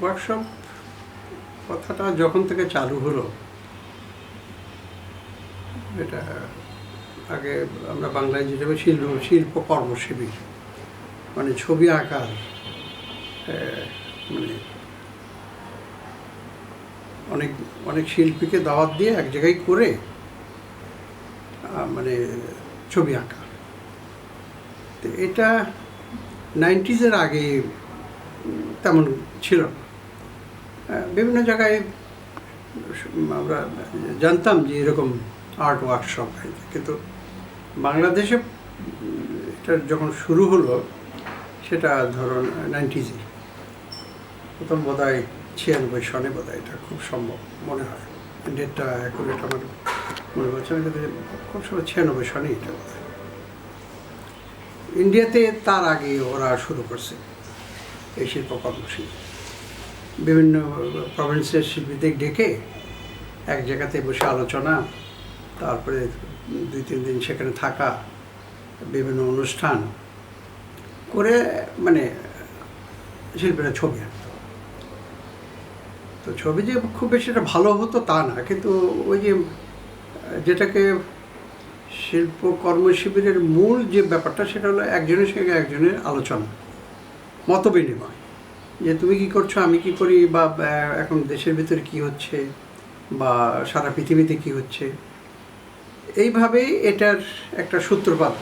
Workshop কথাটা যখন থেকে চালু হলো, এটা আগে আমরা বাংলায় যেটা শিল্প শিল্প কর্মশিবির মানে ছবি আঁকার মানে অনেক অনেক শিল্পীকে দাওয়াত দিয়ে এক জায়গায় করে মানে ছবি আঁকা। তো এটা নাইনটিজের আগে তেমন ছিল না। বিভিন্ন জায়গায় আমরা জানতাম যে এরকম আর্ট ওয়ার্কশপ কিন্তু বাংলাদেশে এটা যখন শুরু হলো, সেটা ধরুন নাইনটিজে প্রথম বোধ হয় ছিয়ানব্বই সনে বোধ হয় এটা খুব সম্ভব মনে হয়। ডেটটা অ্যাকুরেট আমার মনে না কিন্তু খুব সম্ভব ছিয়ানব্বই সনে এটা বোধ হয় ইন্ডিয়াতে তার আগে ওরা শুরু করছে এই শিল্প কর্মশিল্প বিভিন্ন প্রভিন্সের শিল্পীদের ডেকে এক জায়গাতে বসে আলোচনা, তারপরে দুই, তিন দিন সেখানে থাকা, বিভিন্ন অনুষ্ঠান করে মানে শিল্পীরা ছবি আঁকত। তো ছবি যে খুব বেশি একটা ভালো হতো তা না, কিন্তু ওই যে যেটাকে শিল্প কর্মশিবিরের মূল যে ব্যাপারটা, সেটা হলো একজনের সঙ্গে একজনের আলোচনা মত বিনিময় যে তুমি কি করছ, আমি কি করি, বা এখন দেশের ভিতরে কি হচ্ছে, বা, সারা পৃথিবীতে কি হচ্ছে, এইভাবেই এটার একটা সূত্রপাত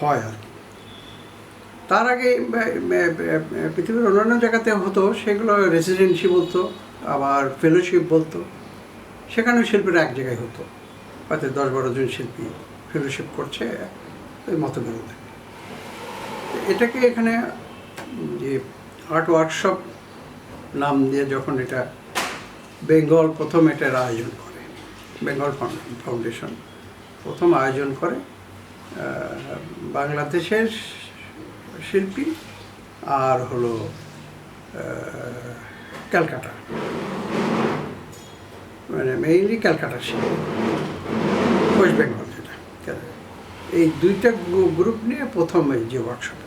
হয় আর কি। তার আগে পৃথিবীর অন্যান্য জায়গাতে হতো, সেগুলো রেসিডেন্সি বলতো, আবার ফেলোশিপ বলতো, সেখানেও শিল্পীরা এক জায়গায় হতো। হয়তো দশ বারো জন শিল্পী ফেলোশিপ করছে ওই মতবিরোধে। এটাকে এখানে, যে আর্ট ওয়ার্কশপ নাম দিয়ে যখন এটা বেঙ্গল প্রথম এটার আয়োজন করে, বেঙ্গল ফাউন্ডেশন প্রথম আয়োজন করে বাংলাদেশের শিল্পী আর হলো ক্যালকাটা। মানে মেইনলি ক্যালকাটা শিল্পী, ওয়েস্ট বেঙ্গল যেটা। এই দুইটা গ্রুপ নিয়ে প্রথম এই যে ওয়ার্কশপটা তো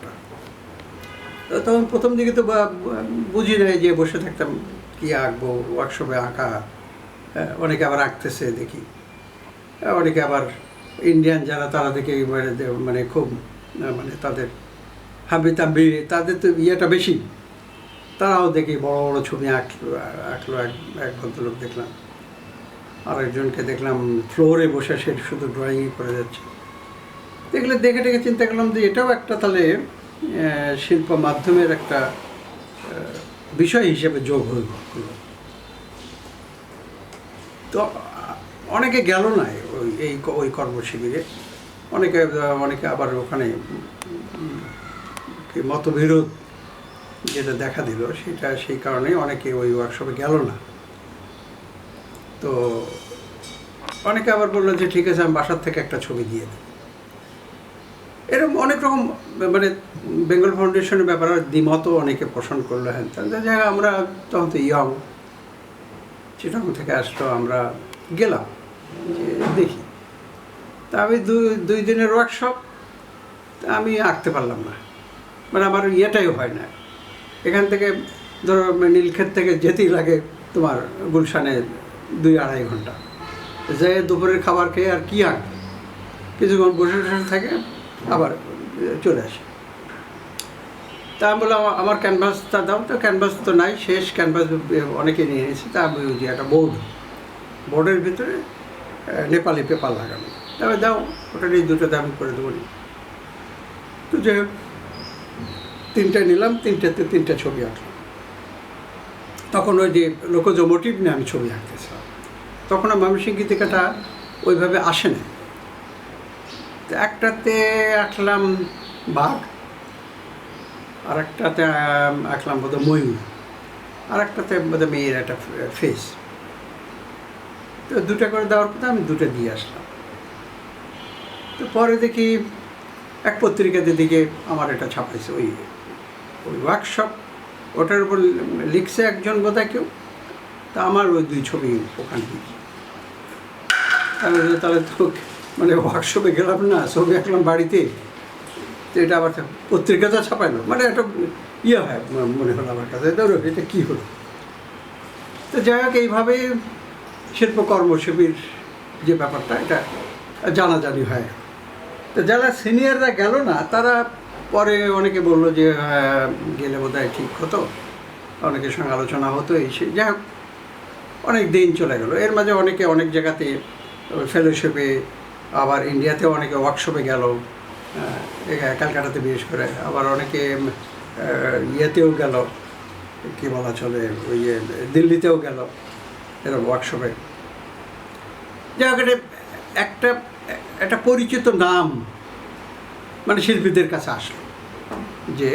তখন প্রথম দিকে তো বুঝি নাই যে বসে থাকতাম, কি আঁকবো ওয়ার্কশপে আঁকা অনেকে আবার আঁকতেছে দেখি। অনেকে আবার ইন্ডিয়ান যারা, তারা দেখে মানে মানে খুব মানে তাদের হাবি তাবি, তাদের তো ইয়েটা বেশি। তারাও দেখি বড় বড় ছবি আঁকলো আঁকলো এক এক ভদ্রলোক দেখলাম। আরেকজনকে দেখলাম ফ্লোরে বসে, সে শুধু ড্রয়িংই করে যাচ্ছে। দেখলে দেখে দেখে চিন্তা করলাম যে এটাও একটা তাহলে শিল্প মাধ্যমের একটা বিষয় হিসেবে যোগ হয়ে হলো। তো, অনেকে গেল না ওই, এই, ওই কর্মশিবিরে। অনেকে অনেকে আবার ওখানে মতবিরোধ যেটা দেখা দিল, সেটা সেই কারণে অনেকে ওই ওয়ার্কশপে গেল না। তো, অনেকে আবার বলল যে, ঠিক আছে, আমি বাসার থেকে একটা ছবি দিয়ে দিই। এরকম অনেক রকম মানে বেঙ্গল ফাউন্ডেশনের ব্যাপারে দ্বিমতও অনেকে পোষণ করল হ্যাঁ তাহলে যাই আমরা তখন তো ইয়ং চিটাং থেকে আসলো, আমরা গেলাম, যে দেখি। তা আমি দুই দুই দিনের ওয়ার্কশপ আমি আঁকতে পারলাম না। মানে আমার ইয়েটাই হয় না। এখান থেকে ধরো নীলক্ষেত থেকে যেতেই লাগে তোমার গুলশানে দুই আড়াই ঘণ্টা। যে দুপুরের খাবার খেয়ে আর কি আঁক কিছুক্ষণ বসে বসে থাকে, আবার চলে আসে। তা আমি বললাম, আমার ক্যানভাসটা দাও তো ক্যানভাস তো নাই, শেষ ক্যানভাস অনেকে নিয়ে এসেছে তা আমি ওই যে একটা বোর্ড বোর্ডের ভিতরে নেপালি পেপার লাগানো তবে দাও, ওটা নিয়ে দুটো দাম করে দেবো। তো যে তিনটে নিলাম, তিনটেতে তিনটে ছবি আঁকলাম। তখন ওই যে লোকজ মোটিভ নিয়ে আমি ছবি আঁকতেছিলাম। তখন আর ময়মনসিংহ গীতিকাটা ওইভাবে আসে না একটাতে আঁকলাম বাঘ আর একটাতে আঁকলাম বোধহয় ময়ূর। আর একটাতে বোধহয় মেয়ের একটা ফেস তো দুটো করে দেওয়ার কথা আমি দুটো দিয়ে আসলাম। তো পরে দেখি এক পত্রিকাতে দিকে আমার এটা ছাপাইছে ওই ওই ওয়ার্কশপ ওটার উপর লিখছে একজন বোধহয় কেউ। তা আমার ওই দুই ছবি ওখান থেকে তাহলে তাহলে তো মানে ওয়ার্কশপে গেলাম না, ছবি আঁকলাম বাড়িতে। তো এটা আবার তো পত্রিকাতে ছাপাইলো মানে একটা ইয়ে হয় মনে হলো আমার কাছে, ধরো এটা কী হলো? তো যাই হোক এইভাবেই শিল্পকর্ম শিবির যে ব্যাপারটা, এটা জানাজানি হয়। তো যারা সিনিয়ররা গেল না, তারা পরে অনেকে বলল যে গেলে বোধহয় ঠিক হতো। অনেকের সঙ্গে আলোচনা হতো, এই সে, যাই হোক, অনেক দিন চলে গেল। এর মাঝে অনেকে অনেক জায়গাতে ফেলোশিপে আবার ইন্ডিয়াতে অনেকে ওয়ার্কশপে গেল। ক্যালকাটাতে বিশেষ করে। আবার অনেকে ইয়েতেও গেল, কি বলা চলে, ওই দিল্লিতেও গেল এরকম ওয়ার্কশপে যাই একটা একটা পরিচিত নাম মানে শিল্পীদের কাছে আসলো যে,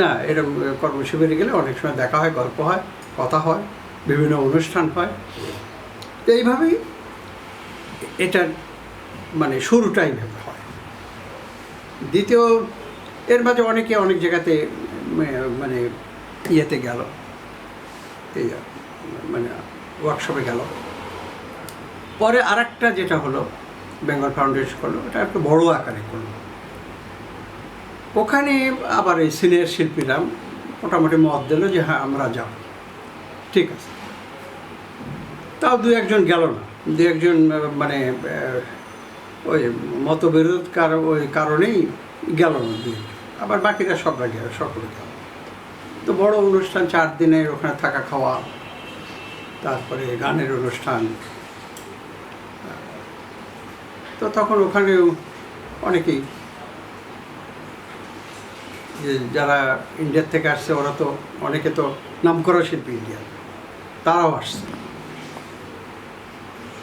না এরকম কর্মশিবিরে গেলে অনেক সময় দেখা হয়, গল্প হয়, কথা হয়, বিভিন্ন অনুষ্ঠান হয়। তো এইভাবেই এটার মানে শুরুটাই হয় দ্বিতীয়, এর মাঝে অনেকে অনেক জায়গাতে মানে ইয়েতে গেল। এই মানে ওয়ার্কশপে গেল। পরে আরেকটা যেটা হলো বেঙ্গল ফাউন্ডেশন করল, ওটা একটু বড় আকারে করল। ওখানে আবার এই সিনিয়র শিল্পীরা মোটামুটি মত দিল যে হ্যাঁ আমরা যাব। ঠিক আছে। তাও দু একজন গেল না। দু একজন মানে ওই মতবিরোধ কারণ ওই কারণেই গেল না আবার বাকিরা সবরা গেল সকলে গেল। তো বড় অনুষ্ঠান, চার দিনের ওখানে থাকা খাওয়া, তারপরে গানের অনুষ্ঠান। তো তখন ওখানেও অনেকেই যে যারা ইন্ডিয়ার থেকে আসছে, ওরা তো অনেকে তো নামকরা শিল্পী ইন্ডিয়ার তারাও আসছে।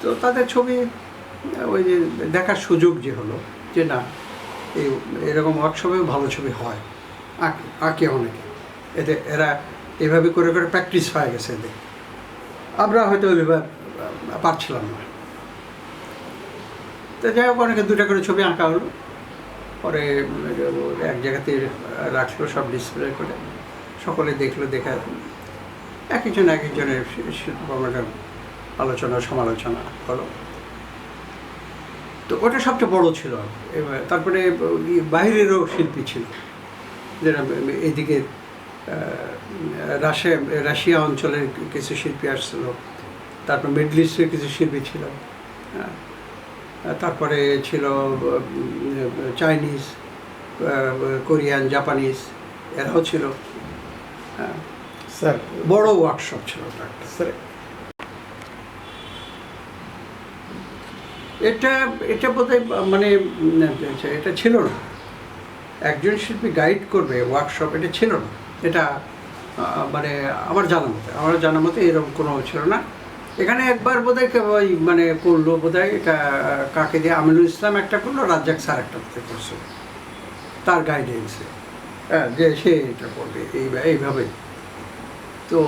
তো তাদের ছবি ওই যে দেখার সুযোগ যে হলো যে না এই এরকম ওয়ার্কশপেও ভালো ছবি হয় আঁকে আঁকে অনেকে এতে এরা এভাবে করে করে প্র্যাকটিস হয়ে গেছে এদের আমরা হয়তো এবার পারছিলাম না তো যাই হোক অনেকে দুটা করে ছবি আঁকা হলো পরে এক জায়গাতে রাখল সব ডিসপ্লে করে সকলে দেখল দেখা এক একজন এক একজনের আলোচনা সমালোচনা হলো তো ওটা সবচেয়ে বড় ছিল এবার তারপরে বাইরেরও শিল্পী ছিল। যারা এদিকে রাশিয়া রাশিয়া অঞ্চলের কিছু শিল্পী আসছিল। তারপর মিডল ইস্টের কিছু শিল্পী ছিল। হ্যাঁ তারপরে ছিল চাইনিজ কোরিয়ান জাপানিজ এরাও ছিল। হ্যাঁ, স্যার বড় ওয়ার্কশপ ছিল স্যার এটা এটা বোধহয় মানে এটা ছিল না। একজন শিল্পী গাইড করবে ওয়ার্কশপ এটা ছিল না। এটা মানে আমার জানা মতে আমার জানা মতে এরকম কোনো ছিল না। এখানে একবার বোধহয় ওই মানে করল বোধহয় এটা কাকে দিয়ে আমিনুল ইসলাম একটা করল রাজ্জাক স্যার একটা করছে তার গাইডেন্সে হ্যাঁ যে সে এটা করবে এই এইভাবে তো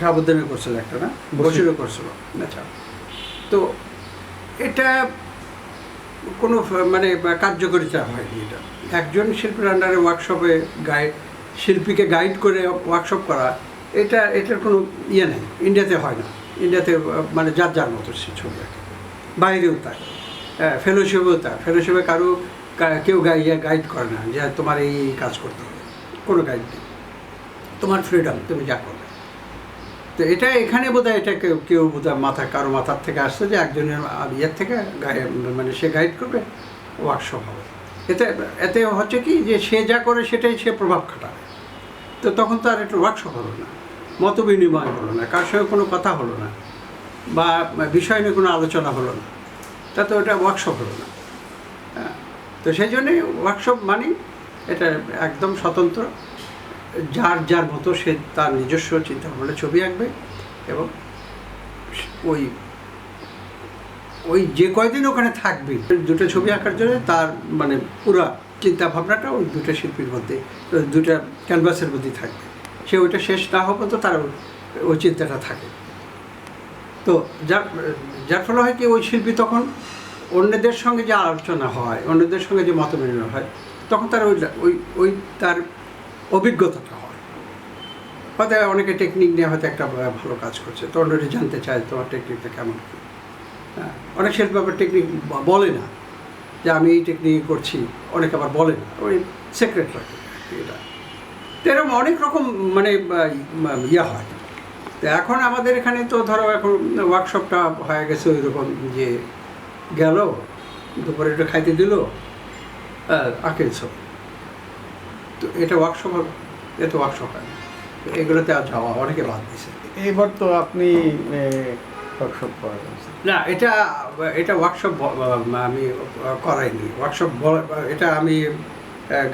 সাবুদ্দিনে করছিল একটা না? বসির। বসিরও করছিল। আচ্ছা। তো এটা কোনো মানে কার্যকরিতা হয়নি এটা। একজন শিল্পীর আন্ডারে ওয়ার্কশপে গাইড শিল্পীকে গাইড করে ওয়ার্কশপ করা, এটা, এটার কোনো ইয়ে নেই। ইন্ডিয়াতে হয় না। ইন্ডিয়াতে মানে যার যার মতো সে ছবি আঁকে। বাইরেও তাই ফেলোশিপেও তাই ফেলোশিপে কারও কেউ গাইয়ে গাইড করে না যে তোমার এই কাজ করতে হবে। কোনো গাইড নেই। তোমার ফ্রিডম তুমি যা করবে তো এটা এখানে বোধ হয় এটা কেউ বোধ হয় মাথা, কারও মাথার থেকে আসছে যে একজনের ইয়ের থেকে মানে সে গাইড করবে ওয়ার্কশপ হবে। এতে এতে হচ্ছে কি যে সে যা করে সেটাই সে প্রভাব খাটাবে। তো তখন তো আর একটু ওয়ার্কশপ হলো না, মত বিনিময় হলো না, কার সঙ্গে কোনো কথা হলো না, বা বিষয় নিয়ে কোনো আলোচনা হলো না তাতে ওটা ওয়ার্কশপ হলো না। হ্যাঁ তো সেই জন্যে ওয়ার্কশপ মানে এটা একদম স্বতন্ত্র। যার যার মতো সে তার নিজস্ব চিন্তা ভাবনা ছবি আঁকবে এবং ওই ওই যে কয়দিন ওখানে থাকবে, দুটো ছবি আঁকার জন্য তার মানে পুরা চিন্তা ভাবনাটা ওই দুটো শিল্পীর মধ্যে, দুটো ক্যানভাসের মধ্যেই থাকবে। সে ওইটা শেষ না হওয়া পর্যন্ত তার ওই- চিন্তাটা থাকে। তো যার যার ফলে হয় কি ওই শিল্পী তখন অন্যদের সঙ্গে যে আলোচনা হয়, অন্যদের সঙ্গে যে মত হয়, তখন তার ওই ওই ওই তার অভিজ্ঞতাটা হয়। হয়তো অনেকে টেকনিক নিয়ে হয়তো একটা ভালো কাজ করছে। তো অন্যটি জানতে চায় তোমার টেকনিকটা কেমন কী। হ্যাঁ অনেক শিল্পী আবার টেকনিক বলে না যে আমি এই টেকনিক করছি, অনেকে আবার বলে না। ওই সিক্রেট রাখে এটা। তো এরকম অনেক রকম মানে ইয়া হয়। তো এখন আমাদের এখানে তো ধরো এখন ওয়ার্কশপটা হয়ে গেছে ওই রকম যে গেল, দুপুরে একটু খাইতে দিল আকেল সব। তো এটা ওয়ার্কশপ এটা ওয়ার্কশপ হয়। এগুলোতে আর যাওয়া অনেকে বাদ দিয়েছে। এবার তো আপনি ওয়ার্কশপ করা না এটা এটা ওয়ার্কশপ আমি করাইনি। ওয়ার্কশপ এটা আমি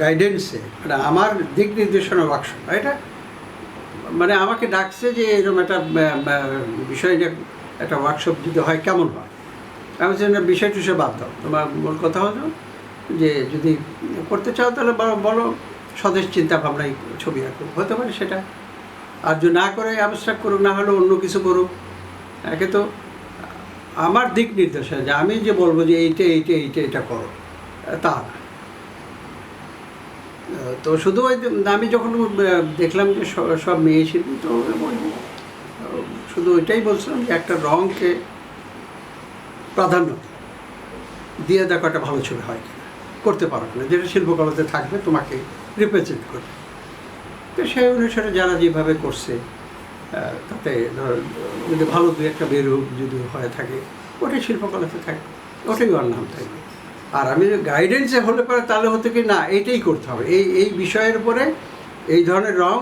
গাইডেন্সে মানে আমার দিক নির্দেশনা ওয়ার্কশপ এটা মানে আমাকে ডাকছে যে এরকম একটা বিষয় যে একটা ওয়ার্কশপ যদি হয় কেমন হয়? আমি বলছি বিষয় টুসে বাদ দাও। তোমার মূল কথা হলো যে যদি করতে চাও তাহলে বলো। স্বদেশ চিন্তা ভাবনায় ছবি আঁকো হতে পারে সেটা। আর যদি না করে অ্যাবস্ট্রাক্ট করুক, না হলে অন্য কিছু করুক। একে তো আমার দিক নির্দেশনা যে আমি যে বলব যে এইটা এইটা এইটা এটা করো, তা না। তো শুধু ওই আমি যখন দেখলাম যে সব মেয়ে শিল্পী, তো শুধু ওইটাই বলছিলাম যে একটা রঙকে প্রাধান্য দিয়ে দেখো একটা ভালো ছবি হয় কিনা। করতে পারো না যেটা শিল্পকলাতে থাকবে, তোমাকে রিপ্রেজেন্ট করবে তো সেই অনুসারে যারা যেভাবে করছে তাতে ধর, যদি ভালো দু একটা বেরোক যদি হয়ে থাকে, ওটাই শিল্পকলাতে থাকবে, ওটাই ওর নাম থাকবে। আর আমি যদি গাইডেন্সে হলে পরে তাহলে হতে কি, না এইটাই করতে হবে। এই এই বিষয়ের উপরে এই ধরনের রং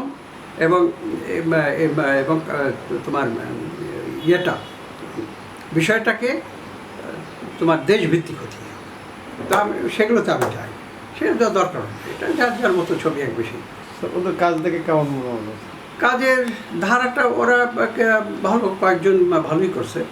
এবং এবং তোমার ইয়েটা, বিষয়টাকে তোমার দেশভিত্তিক হতে তা সেগুলোতে আমি যাই। সেটা দেওয়া দরকার এটা যার যার মতো ছবি এক বেশি। ওদের কাজ দেখে কেমন মনে হলো? কাজের ধারাটা ওরা ভালো কয়েকজন ভালোই করছে।